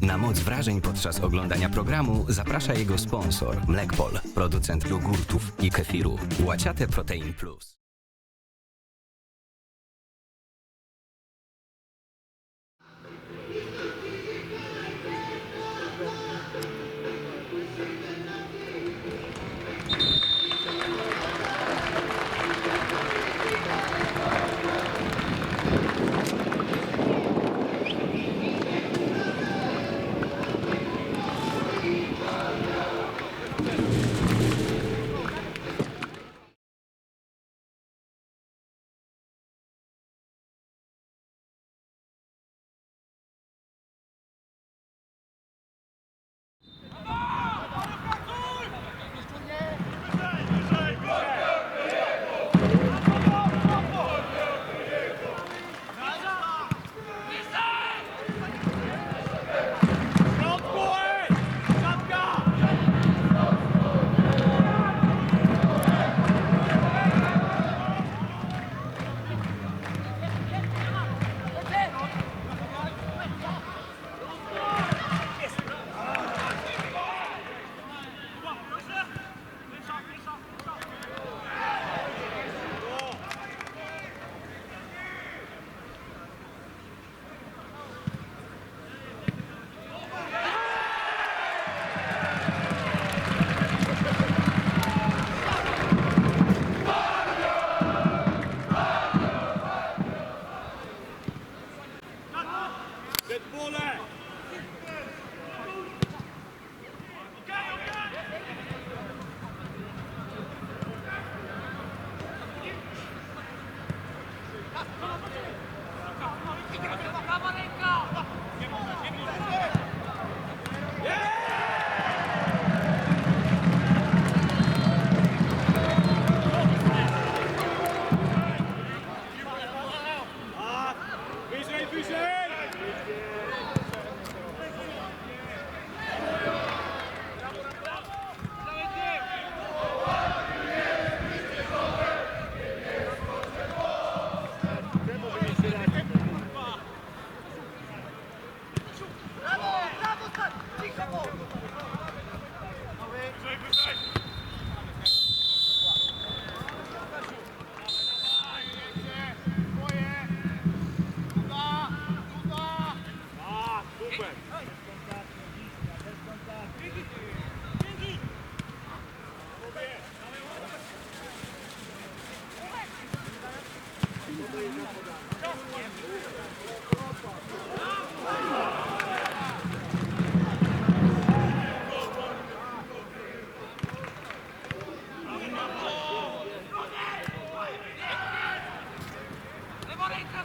Na moc wrażeń podczas oglądania programu zaprasza jego sponsor Mlekpol, producent jogurtów i kefiru. Łaciate Protein Plus. Yeah!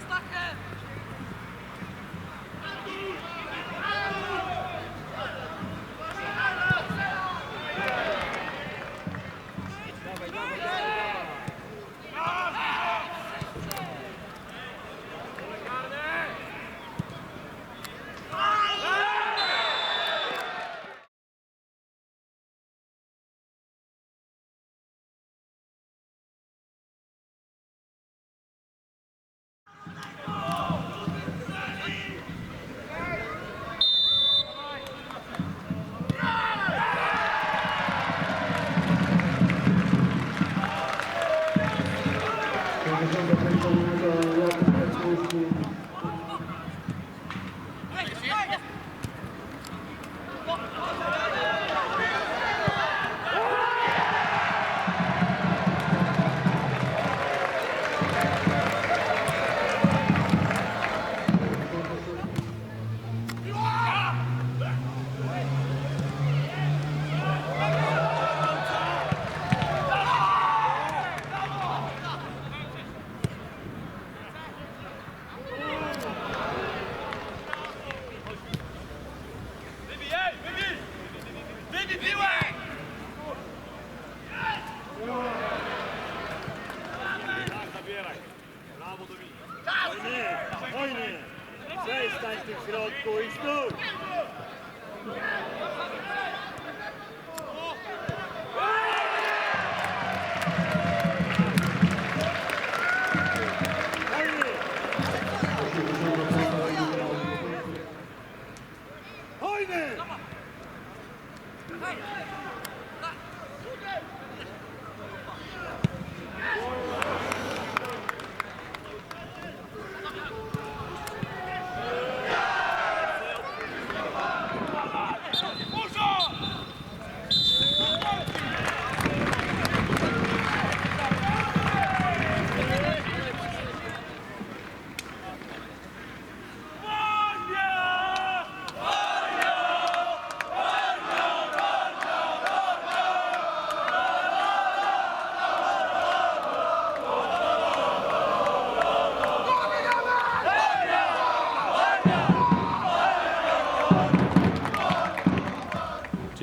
Stachę!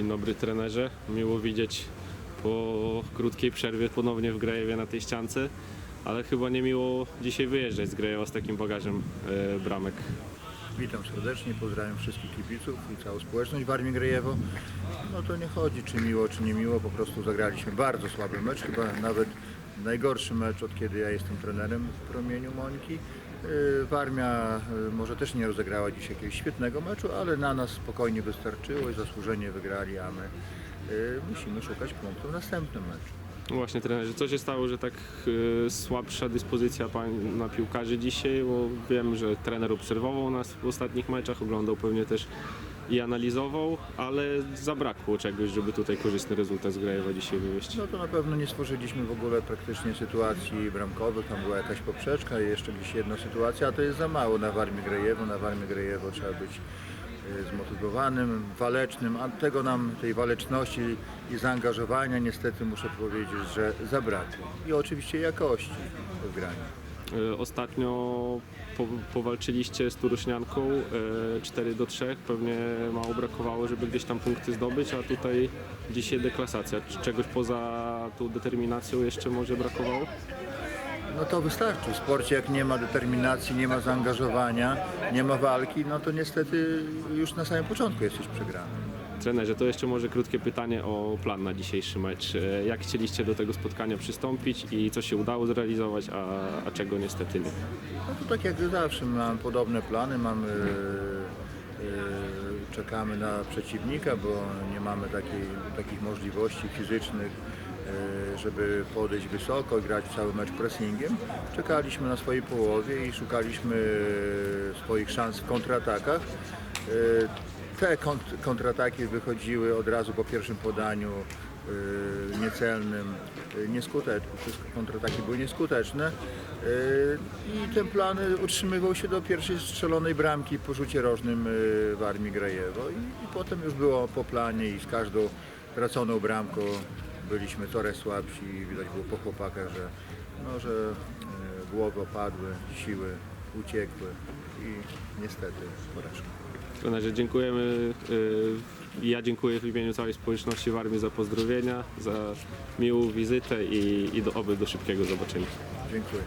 Dzień dobry trenerze. Miło widzieć po krótkiej przerwie ponownie w Grajewie na tej ściance, ale chyba nie miło dzisiaj wyjeżdżać z Grajewa z takim bagażem e, bramek. Witam serdecznie, pozdrawiam wszystkich kibiców i całą społeczność w Armii Grejewo. No to nie chodzi czy miło, czy nie miło, po prostu zagraliśmy bardzo słaby mecz, chyba nawet najgorszy mecz od kiedy ja jestem trenerem w promieniu Moniki. Yy, Warmia yy, może też nie rozegrała dzisiaj jakiegoś świetnego meczu, ale na nas spokojnie wystarczyło i zasłużenie wygrali, a my yy, musimy szukać punktów w następnym meczu. No Właśnie trenerze, co się stało, że tak słabsza dyspozycja pań na piłkarzy dzisiaj, bo wiem, że trener obserwował nas w ostatnich meczach, oglądał pewnie też i analizował, ale zabrakło czegoś, żeby tutaj korzystny rezultat z Grajewa dzisiaj wywieźć. No to na pewno nie stworzyliśmy w ogóle praktycznie sytuacji bramkowych, tam była jakaś poprzeczka i jeszcze gdzieś jedna sytuacja, a to jest za mało na Warmii Grejewo. Na Warmii Grejewo trzeba być e, zmotywowanym, walecznym, a tego nam, tej waleczności i zaangażowania niestety muszę powiedzieć, że zabrakło. I oczywiście jakości w graniu. E, Ostatnio po, powalczyliście z Turuśnianką e, 4 do 3. Pewnie mało brakowało, żeby gdzieś tam punkty zdobyć, a tutaj dzisiaj deklasacja. Czy czegoś poza tą determinacją jeszcze może brakowało? No to wystarczy. W sporcie jak nie ma determinacji, nie ma zaangażowania, nie ma walki, no to niestety już na samym początku jesteś przegrany. Trenerze, to jeszcze może krótkie pytanie o plan na dzisiejszy mecz. E, Jak chcieliście do tego spotkania przystąpić i co się udało zrealizować, a, a czego niestety nie? No to tak jak zawsze mamy podobne plany, mamy, e, e, czekamy na przeciwnika, bo nie mamy takiej, takich możliwości fizycznych, żeby podejść wysoko grać cały mecz pressingiem. Czekaliśmy na swojej połowie i szukaliśmy swoich szans w kontratakach. Te kont- kontrataki wychodziły od razu po pierwszym podaniu y, niecelnym, y, nieskuteczne. Wszystkie kontrataki były nieskuteczne y, i ten plan utrzymywał się do pierwszej strzelonej bramki po rzucie rożnym w Armii Grajewo I, i potem już było po planie i z każdą traconą bramką byliśmy coraz słabsi i widać było po chłopakach, że, no, że głowy opadły, siły uciekły i niestety porażka. Trenerze, dziękujemy. e, Ja dziękuję w imieniu całej społeczności w Armii za pozdrowienia, za miłą wizytę i, i do, oby do szybkiego zobaczenia. Dziękuję.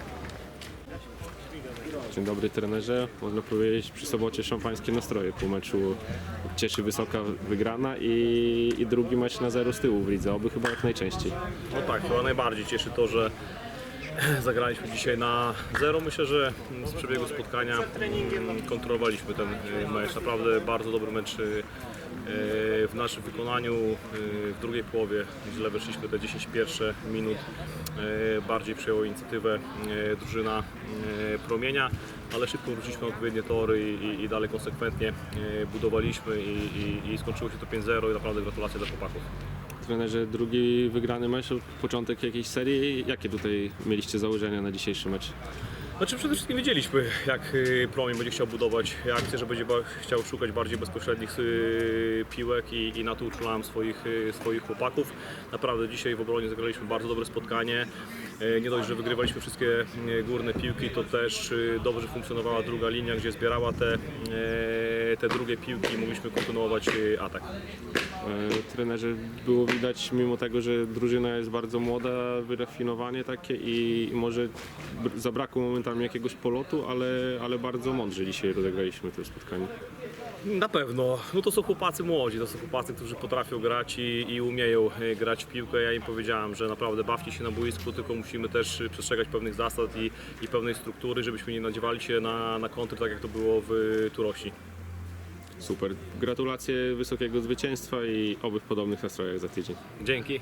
Dzień dobry trenerze. Można powiedzieć przy sobocie szampańskie nastroje po meczu. Cieszy wysoka wygrana i, i drugi mecz na zero z tyłu w lidze, oby chyba jak najczęściej. No tak, chyba najbardziej cieszy to, że zagraliśmy dzisiaj na zero. Myślę, że z przebiegu spotkania mm, kontrolowaliśmy ten y, mecz. Naprawdę bardzo dobry mecz y, y, w naszym wykonaniu. W drugiej połowie źle weszliśmy te 10 pierwsze minut. Bardziej przejęła inicjatywę drużyna promienia, ale szybko wróciliśmy odpowiednie tory i, i, dalej konsekwentnie budowaliśmy i, i, i skończyło się to 5-0 i naprawdę gratulacje dla chłopaków. Trenerze, drugi wygrany mecz, początek jakiejś serii. Jakie tutaj mieliście założenia na dzisiejszy mecz? Znaczy przede wszystkim wiedzieliśmy, jak y, Promień będzie chciał budować akcję, że będzie chciał szukać bardziej bezpośrednich y, piłek i, i na to uczulałem swoich, y, swoich chłopaków. Naprawdę dzisiaj w obronie zagraliśmy bardzo dobre spotkanie. Nie dość, że wygrywaliśmy wszystkie górne piłki, to też dobrze funkcjonowała druga linia, gdzie zbierała te, te drugie piłki i mogliśmy kontynuować atak. E, Trenerze, było widać mimo tego, że drużyna jest bardzo młoda, wyrafinowanie takie i może br- zabrakło momentami jakiegoś polotu, ale, ale bardzo mądrze dzisiaj rozegraliśmy to spotkanie. Na pewno. No to są chłopacy młodzi, to są chłopacy, którzy potrafią grać i, i umieją e, grać w piłkę. Ja im powiedziałem, że naprawdę bawcie się na boisku, tylko musimy też e, przestrzegać pewnych zasad i, i pewnej struktury, żebyśmy nie nadziewali się na, na kontry, tak jak to było w Turosi. Super. Gratulacje wysokiego zwycięstwa i oby w podobnych nastrojach za tydzień. Dzięki.